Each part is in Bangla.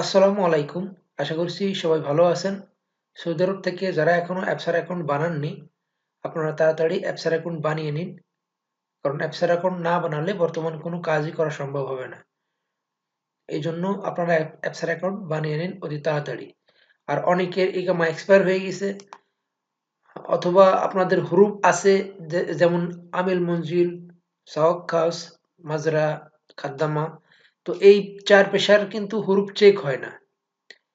আসসালামু আলাইকুম। আশা করছি সবাই ভালো আছেন। সৌদি আরব থেকে যারা এখনও অ্যাপসার অ্যাকাউন্ট বানাননি, আপনারা তাড়াতাড়ি অ্যাপসার অ্যাকাউন্ট বানিয়ে নিন। কারণ অ্যাপসার অ্যাকাউন্ট না বানালে বর্তমান কোনো কাজই করা সম্ভব হবে না। এই জন্য আপনারা অ্যাপসার অ্যাকাউন্ট বানিয়ে নিন অতি তাড়াতাড়ি। আর অনেকের ইকামা এক্সপায়ার হয়ে গেছে, অথবা আপনাদের হুরুপ আছে যেমন আমিল মঞ্জিল সাহক খাস মাজরা, খাদ্দামা তো এই চার পেশার কিন্তু হুরুপ চেক হয় না।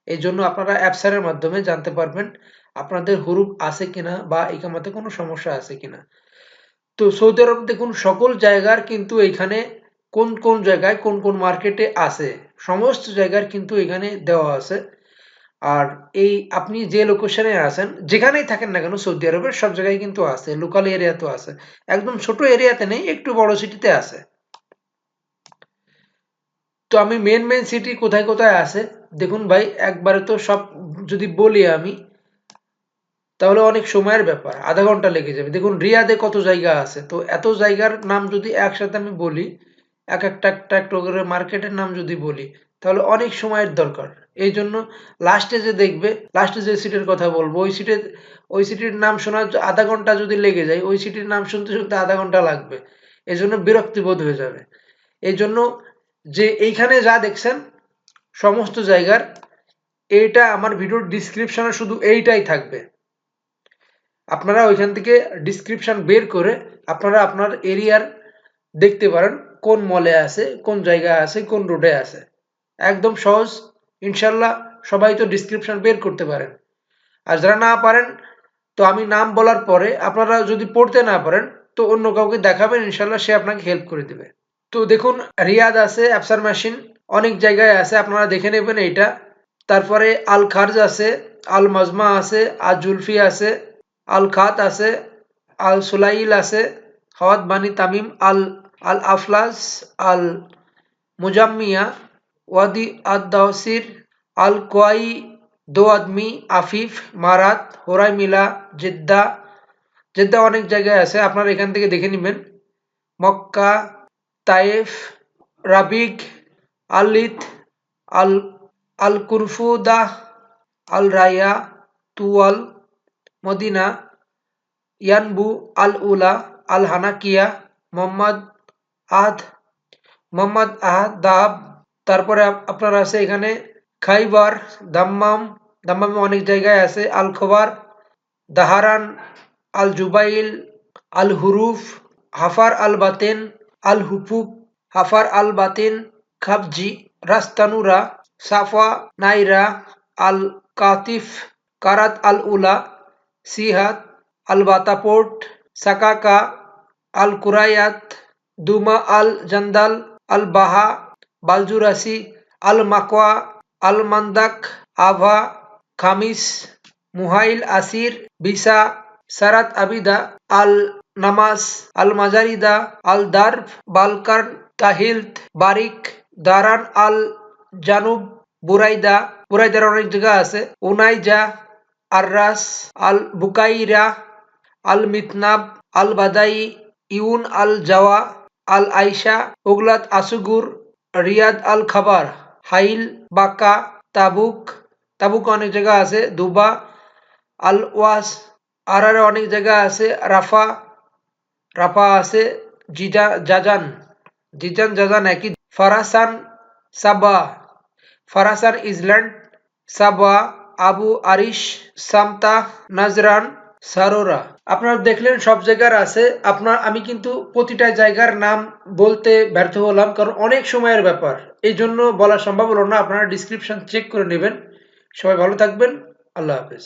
এই জন্য আপনারা অ্যাপসারের মাধ্যমে জানতে পারবেন আপনাদের হুরুপ আছে কিনা বা ইকামাতে কোনো সমস্যা আছে কিনা। তো সৌদি আরব দেখুন, সকল জায়গার কিন্তু এখানে কোন কোন জায়গায় কোন কোন মার্কেটে আছে, সমস্ত জায়গার কিন্তু এখানে দেওয়া আছে। আর এই আপনি যে লোকেশনে আছেন, যেখানেই থাকেন না কেন, সৌদি আরবের সব জায়গায় কিন্তু আছে লোকাল এরিয়াতেও আছে। একদম ছোট এরিয়াতে নেই, একটু বড় সিটিতে আছে। তো আমি মেন মেন সিটি কোথায় কোথায় আছে? দেখুন ভাই, একবারে তো সব যদি বলি আমি, তাহলে অনেক সময়ের ব্যাপার, আধা ঘণ্টা লেগে যাবে। দেখুন, রিয়াদে কত জায়গা আছে? তো এত জায়গার নাম যদি একসাথে আমি বলি, এক একটা একটা করে মার্কেটের নাম যদি বলি, তাহলে অনেক সময়ের দরকার। এই জন্য লাস্টে যে দেখবে লাস্টে যে সিটের কথা বলব, ওই সিটে ওই সিটির নাম শোনার আধা ঘণ্টা যদি লেগে যায়, ওই সিটির নাম শুনতে শুনতে আধা ঘণ্টা লাগবে। এই জন্য বিরক্তিবোধ হয়ে যাবে। এই জন্য যে এইখানে যা দেখছেন, সমস্ত জায়গার, এইটা আমার ভিডিওর ডিসক্রিপশনে শুধু এইটাই থাকবে। আপনারা ওইখান থেকে ডিসক্রিপশন বের করে আপনারা আপনার এরিয়ার দেখতে পারেন, কোন মলে আছে, কোন জায়গায় আছে, কোন রোডে আছে। একদম সহজ, ইনশাল্লাহ সবাই তো ডিসক্রিপশন বের করতে পারেন। আর যারা না পারেন, তো আমি নাম বলার পরে আপনারা যদি পড়তে না পারেন, তো অন্য কাউকে দেখাবেন, ইনশাল্লাহ সে আপনাকে হেল্প করে দিবে। তো দেখুন, রিয়াদ আছে অ্যাপসার মেশিন, অনেক জায়গায় আছে, আপনারা দেখে নেবেন এইটা। তারপরে আল খার্জ আছে, আল মাজমা আছে, আল জুলফি আছে, আল খাত আছে, আল সুলাইল আছে, হাওয়াত বানি তামিম, আল আল আফলাস, আল মুজাম্মিয়া, ওয়াদি আদ দাওসির, আল কোয়াই দো আদমি, আফিফ, মারাত, হোরাই মিলা, জেদ্দা জেদ্দা অনেক জায়গায় আছে, আপনারা এখান থেকে দেখে নেবেন। মক্কা তায়েফ রাবিক আলিত আল আল কুরফুদা আল রায়া তুয়াল মদিনা ইয়ানবু আল উলা আল হানাকিয়া মোহাম্মদ আদ মোহাম্মদ আহাদ দাব তারপরে আপ- আপনার আছে এখানে খাইবার, দাম্মাম, দাম্মামে অনেক জায়গায় আছে আল খোবার দাহারান আল জুবাইল আল হুরুফ হাফার আল বাতেন अल हुपुक हफर अल बातिन खबजी रस्तनुरा साफा नायरा अल कातिफ करत अल उला अल अलबातापोर्ट सकाका अल कुरायत दुमा अल जंदल अल बहा बालजुरासी अल मकवा अल मंदक आभा खामिस मुहाइल असीर बिसा सरत अबिदा अल আবিদা আল মাজারিদা আল দারফ বালকান, তাহিলত, বারিক, দারান আল জানুব বুরাইদা, বুরাইদার অনেক জায়গা আছে। উনাইজা, আররাস আল বুকাইরা আল মিতনাব আল বাদাই ইউন আল জাওয়া আল আইসা ওগলাত আসুগুর রিয়াদ আল খাবার হাইল বাকা তাবুক তাবুক অনেক জায়গা আছে। দুবা আল ওয়াস আর আর অনেক জায়গা আছে। রাফা রাফা আছে জিজা জাজান জিজান জাজান একই ফারাসান সাবা ফারাসান ইসল্যান্ড সাবা আবু আরিশ সামতা নাজরান সারোরা আপনারা দেখলেন সব জায়গার আছে আপনার আমি কিন্তু প্রতিটা জায়গার নাম বলতে ব্যর্থ হলাম কারণ অনেক সময়ের ব্যাপার এই জন্য বলা সম্ভব হলো না আপনারা ডিসক্রিপশন চেক করে নেবেন সবাই ভালো থাকবেন আল্লাহ হাফেজ